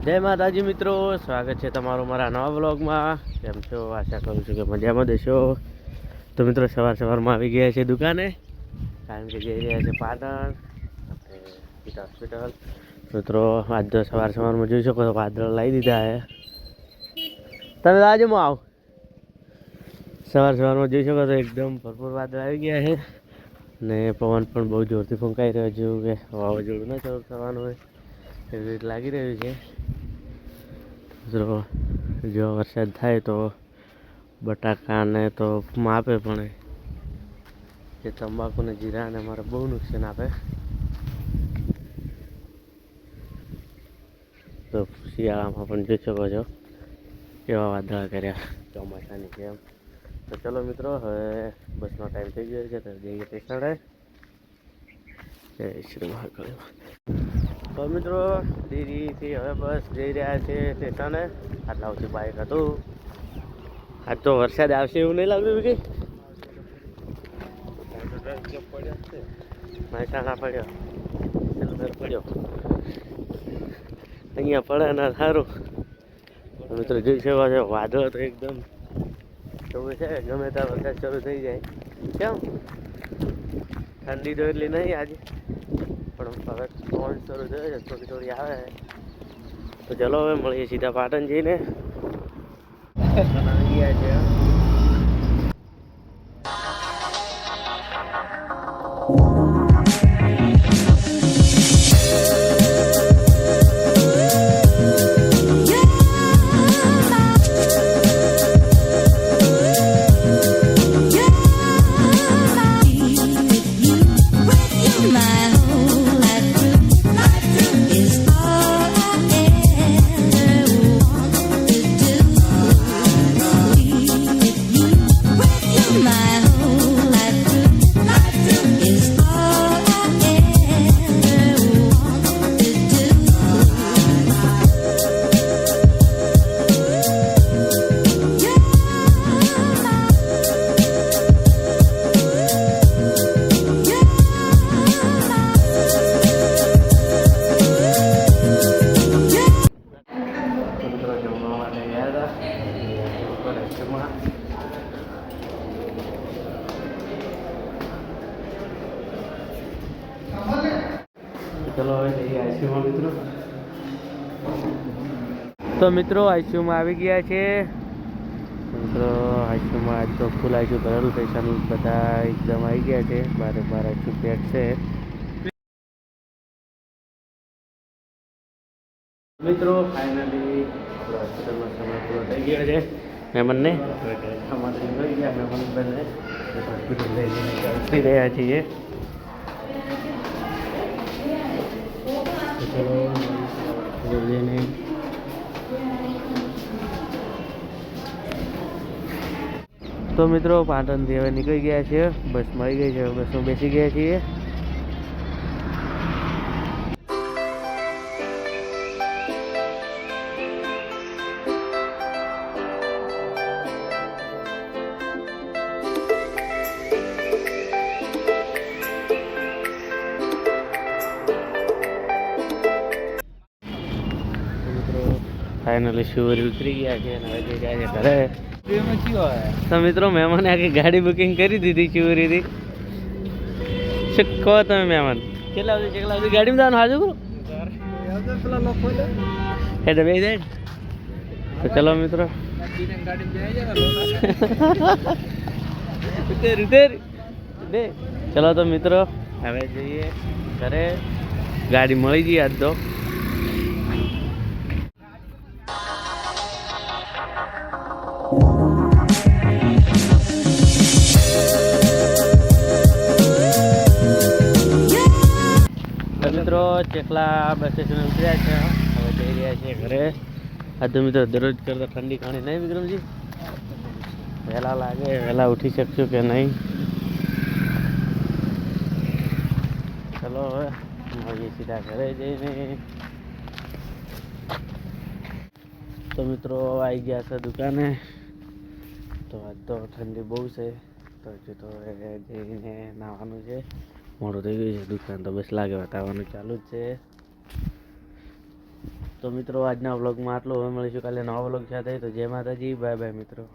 જય માતાજી મિત્રો, સ્વાગત છે તમારું મારા નવા બ્લોગમાં કેમ છો? આશા કરું છું કે મજામાં દેશો તો મિત્રો, સવાર સવારમાં આવી ગયા છે દુકાને. કારણ કે જઈ રહ્યા છે પાટણ. હોસ્પિટલ. મિત્રો, આજ તો સવાર સવારમાં જોઈ શકો તો વાદળ લાવી દીધા છે. તમે આજે આવ? સવાર સવારમાં જોઈ શકો તો એકદમ ભરપૂર વાદળ આવી ગયા છે. ને પવન પણ બહુ જોરથી ફૂંકાઈ રહ્યો છે જેવું કે વાવાઝોડું ના થવાનું હોય, એવી રીતે લાગી રહ્યું છે. મિત્રો જો વરસાદ થાય તો બટાકાને તો માપે પણ જે તંબાકુને જીરાને મારે બહુ નુકસાન આપે. તો શિયાળામાં પણ જોઈ શકો છો કેવા વાદળા કર્યા, ચોમાસાની જેમ. તો ચલો મિત્રો, હવે બસનો ટાઈમ થઈ ગયો છે, તો જઈએ સ્ટેશને જય શ્રી મહાકાળી તો મિત્રો દીદીથી હવે બસ જઈ રહ્યા છે સ્ટેશને. આટલા ઓછી બાઇક હતું. આજ તો વરસાદ આવશે એવું નહીં લાગ્યું કે મહેસાણા પડ્યો. સિલ્વર પડ્યો. અહીંયા પડે ને સારું. મિત્રો જોઈ શકો છો વાદળ તો એકદમ. એવું છે, ગમે ત્યાં વરસાદ શરૂ થઈ જાય. કેમ? ઠંડી તો એટલી નહીં આજે. પણ હવે પવન શરૂ થયો છે, થોડી થોડી આવે. તો ચલો હવે મળીએ સીધા પાટણ જઈને ગયા છે તો મિત્રો આઈસીયુમાં આવી ગયા છે. મિત્રો આઈસીયુમાં આજ તો ફૂલ આઈસીયુ ભરેલું પેશન્ટ બધા એકદમ આવી ગયા છે. મારે બાર આઈસીયુ પેટ છે? મિત્રો ફાઇનલી થઈ રહ્યા છીએ. તો મિત્રો, પાટણથી હવે નીકળી ગયા છીએ. બસ મળી ગઈ છે. બસમાં બેસી ગયા છીએ. ફાઇનલી શિવરી ઉતરી ગયા છે અને હવે રહ્યા છે ઘરે. તો મિત્રો મહેમાને આખી ગાડી બુકિંગ કરી દીધી શિવરીથી શું કહો તમે મહેમાન. કેટલા સુધી કેટલા સુધી ગાડીમાં જવાનું હાજુ કરો? એટલે બે જાય તો ચલો મિત્રો. ઉતેર ઉતેર. બે. ચલો તો મિત્રો હવે જઈએ ઘરે. ગાડી મળી ગઈ આજ તો. મિત્રો ચેકલા બસ સ્ટેશન ઉતર્યા છે હવે જઈ રહ્યા છીએ ઘરે. આ તો મિત્રો દરરોજ કરતા ઠંડી ખાણી નહીં, વિક્રમજી? વહેલા લાગે, વહેલા ઉઠી શકશું કે નહીં? ચલો હવે મળીએ સીધા ઘરે જઈને. તો મિત્રો આવી ગયા છે દુકાને. તો આજ તો ઠંડી બહુ છે. તો હજુ તો જઈને નાહવાનું છે. મોડું થઈ ગયું છે દુકાન, તો બસ લાગે બતાવવાનું ચાલુ જ છે. તો મિત્રો આજના વ્લોગમાં આટલું. હવે મળીશું કાલે નવા વ્લોગ સાથે. તો જય માતાજી. બાય બાય મિત્રો.